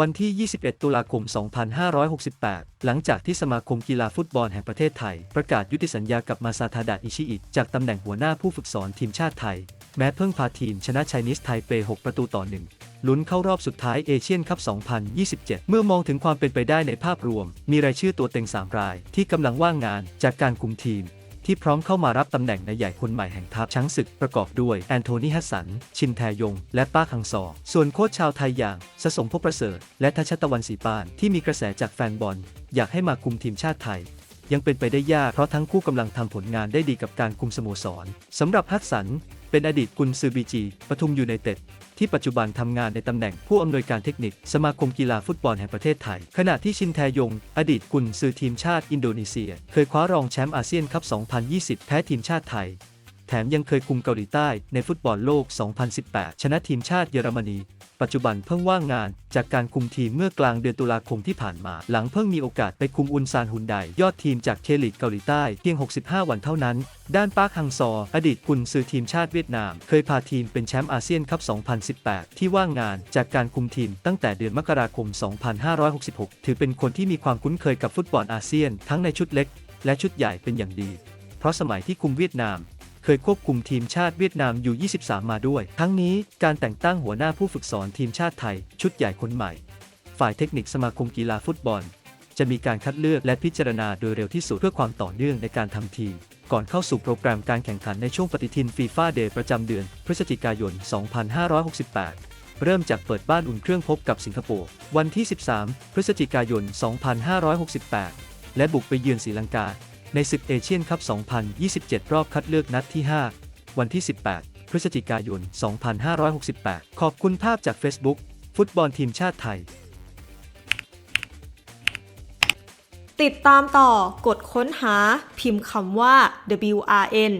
วันที่ 21 ตุลาคม 2568 หลังจากที่สมาคมกีฬาฟุตบอลแห่งประเทศไทย ประกาศยุติสัญญากับมาซาทาดะอิชิอิจากตำแหน่งหัวหน้าผู้ฝึกสอนทีมชาติไทย แม้เพิ่งพาทีมชนะไชนีสไทเป 6 ประตูต่อหนึ่งลุ้นเข้ารอบสุดท้ายเอเชียนคัพ 2027 เมื่อมองถึงความเป็นไปได้ในภาพรวม มีรายชื่อตัวเต็ง 3 รายที่กำลังว่างงานจากการคุมทีม ที่พร้อมเข้ามารับตำแหน่งนายใหญ่คนใหม่แห่งทัพช้างศึกประกอบด้วยแอนโทนีฮัสสัน ชินแทยง และป้าคังซอ ส่วนโค้ชชาวไทยอย่างสสมภพประเสริฐ และทัชตะวันศรีปานที่มีกระแสจากแฟนบอล อยากให้มาคุมทีมชาติไทย ยังเป็นไปได้ยากเพราะทั้งคู่กำลังทำผลงานได้ดีกับการคุมสโมสรสำหรับฮัสสัน เป็นอดีตกุนซือบีจีปทุมยูไนเต็ด ที่ปัจจุบันทำงานในตำแหน่งผู้อำนวยการเทคนิคสมาคมกีฬาฟุตบอลแห่งประเทศไทย ขณะที่ชินแทยง อดีตกุนซือทีมชาติอินโดนีเซีย เคยคว้ารองแชมป์อาเซียนคัพ 2020 แพ้ทีมชาติไทย ถมยังเคยคุมเกาหลีใต้ในฟุตบอลโลก 2018 ชนะทีมชาติเยอรมนี ปัจจุบันเพิ่งว่างงานจากการคุมทีมเมื่อกลางเดือนตุลาคมที่ผ่านมา หลังเพิ่งมีโอกาสไปคุมอุนซานฮุนไดยอดทีมจากเคลีกเกาหลีใต้เพียง 65 วันเท่านั้น ด้านปาร์คฮังซอ อดีตกุนซือทีมชาติเวียดนาม เคยพาทีมเป็นแชมป์อาเซียนคัพ 2018 ที่ว่างงานจากการคุมทีมตั้งแต่เดือนมกราคม 2566 ถือเป็นคนที่มีความคุ้นเคยกับฟุตบอลอาเซียน ทั้งในชุดเล็ก และชุดใหญ่เป็นอย่างดี เพราะสมัยที่คุมเวียดนาม เคยควบคุมทีมชาติเวียดนามอยู่ 23 มาด้วย ทั้งนี้การแต่งตั้งหัวหน้าผู้ฝึกสอนทีมชาติไทย ชุดใหญ่คนใหม่ ฝ่ายเทคนิคสมาคมกีฬาฟุตบอล จะมีการคัดเลือกและพิจารณาโดยเร็วที่สุดเพื่อความต่อเนื่องในการทำทีม ก่อนเข้าสู่โปรแกรมการแข่งขันในช่วงปฏิทินฟีฟ่าเดย์ประจำเดือนพฤศจิกายน 2568เริ่มจากเปิดบ้านอุ่นเครื่องพบกับสิงคโปร์วันที่ 13 พฤศจิกายน 2568 และบุกไปเยือนศรีลังกา ในศึกเอเชียนคัพ 2027 รอบคัดเลือกนัดที่ 5 วันที่ 18 พฤศจิกายน 2568 ขอบคุณภาพจาก Facebook ฟุตบอลทีมชาติไทย ติดตามต่อกดค้นหาพิมพ์คำว่า WRN